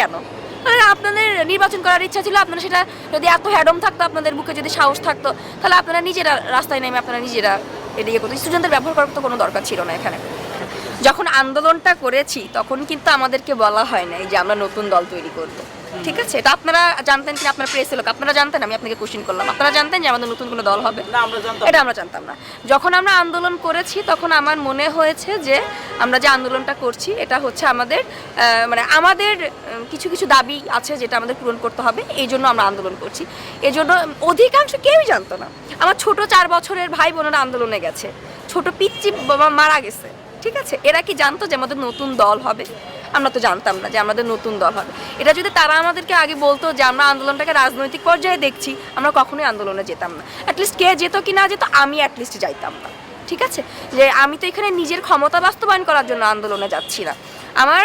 কেন? আপনাদের নির্বাচন করার ইচ্ছা ছিল, আপনারা সেটা যদি এত হ্যাডম থাকতো, আপনাদের বুকে যদি সাহস থাকতো, তাহলে আপনারা নিজেরা রাস্তায় নেমে আপনারা নিজেরা ইয়ে করতো স্টুডেন্টদের ব্যবহার করার তো কোনো দরকার ছিল না এখানে। যখন আন্দোলনটা করেছি, তখন কিন্তু আমাদেরকে বলা হয় নাই যে আমরা নতুন দল তৈরি করব। ঠিক আছে? এটা আপনারা জানতেন কি আপনারা প্রেস লোক আপনারা জানতেন আমি আপনাকে কোশ্চেন করলাম। আপনারা জানতেন যে আমাদের নতুন কোনো দল হবে? না আমরা জানতাম। এটা আমরা জানতাম না। যখন আমরা আন্দোলন করেছি তখন আমার মনে হয়েছে যে আমরা যে আন্দোলনটা করছি এটা হচ্ছে আমাদের মানে আমাদের কিছু কিছু দাবি আছে যেটা আমাদের পূরণ করতে হবে। এই জন্য আমরা আন্দোলন করছি। এই জন্য অধিকাংশ কেউই জানতো না। আমার ছোট চার বছরের ভাই বোনেরা আন্দোলনে গেছে। ছোট পিচ্চি বাবা মারা গেছে। ঠিক আছে? এরা কি জানতো যে আমাদের নতুন দল হবে? আমরা তো জানতাম না যে আমাদের নতুন দল হবে। এটা যদি তারা আমাদেরকে আগে বলতো যে আমরা আন্দোলনটাকে রাজনৈতিক পর্যায়ে দেখছি, আমরা কখনোই আন্দোলনে যেতাম না। অ্যাটলিস্ট কে যেত কি না যেত, আমি অ্যাটলিস্ট যাইতাম না। ঠিক আছে? যে আমি তো এখানে নিজের ক্ষমতা বাস্তবায়ন করার জন্য আন্দোলনে যাচ্ছি না। আমার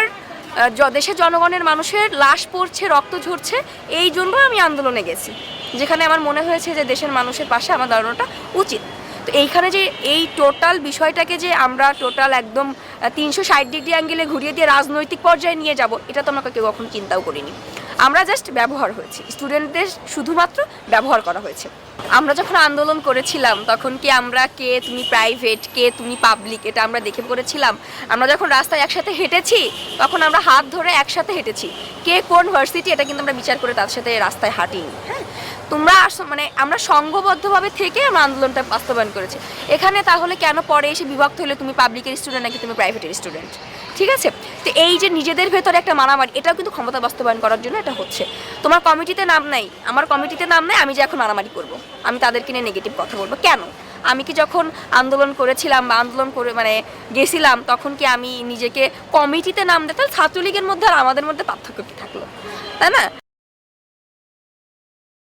দেশের জনগণের মানুষের লাশ পড়ছে, রক্ত ঝরছে, এই জন্য আমি আন্দোলনে গেছি। যেখানে আমার মনে হয়েছে যে দেশের মানুষের পাশে আমার দাঁড়ানোটা উচিত। তো এইখানে যে এই টোটাল বিষয়টাকে যে আমরা টোটাল একদম তিনশো ষাট ডিগ্রি অ্যাঙ্গেলে ঘুরিয়ে দিয়ে রাজনৈতিক পর্যায়ে নিয়ে যাব, এটা তো আমরা কেউ কখনো চিন্তাও করিনি। আমরা জাস্ট ব্যবহার হয়েছি। স্টুডেন্টদের শুধুমাত্র ব্যবহার করা হয়েছে। আমরা যখন আন্দোলন করেছিলাম, তখন কি আমরা কে তুমি প্রাইভেট কে তুমি পাবলিক এটা আমরা দেখে করেছিলাম। আমরা যখন রাস্তায় একসাথে হেঁটেছি, তখন আমরা হাত ধরে একসাথে হেঁটেছি। কে কোন ভার্সিটি এটা কিন্তু আমরা বিচার করে তার সাথে রাস্তায় হাঁটিনি হ্যাঁ? তোমরা আস- মানে আমরা সংঘবদ্ধভাবে থেকে আমরা আন্দোলনটা বাস্তবায়ন করেছি। এখানে তাহলে কেন পরে এসে বিভক্ত হলে তুমি পাবলিকের স্টুডেন্ট নাকি তুমি প্রাইভেটের স্টুডেন্ট ঠিক আছে? তো এই যে নিজেদের ভেতরে একটা মারামারি, এটাও কিন্তু ক্ষমতা বাস্তবায়ন করার জন্য এটা হচ্ছে। তোমার কমিটিতে নাম নাই, আমার কমিটিতে নাম নেই, আমি যে এখন মারামারি করব। আমি তাদেরকে নিয়ে নেগেটিভ কথা বলব। কেন? আমি কি যখন আন্দোলন করেছিলাম বা আন্দোলন করে মানে গেছিলাম, তখন কি আমি নিজেকে কমিটিতে নাম দিতাম ছাত্রলীগের মধ্যে আর আমাদের মধ্যে পার্থক্য কি থাকল? তাই না?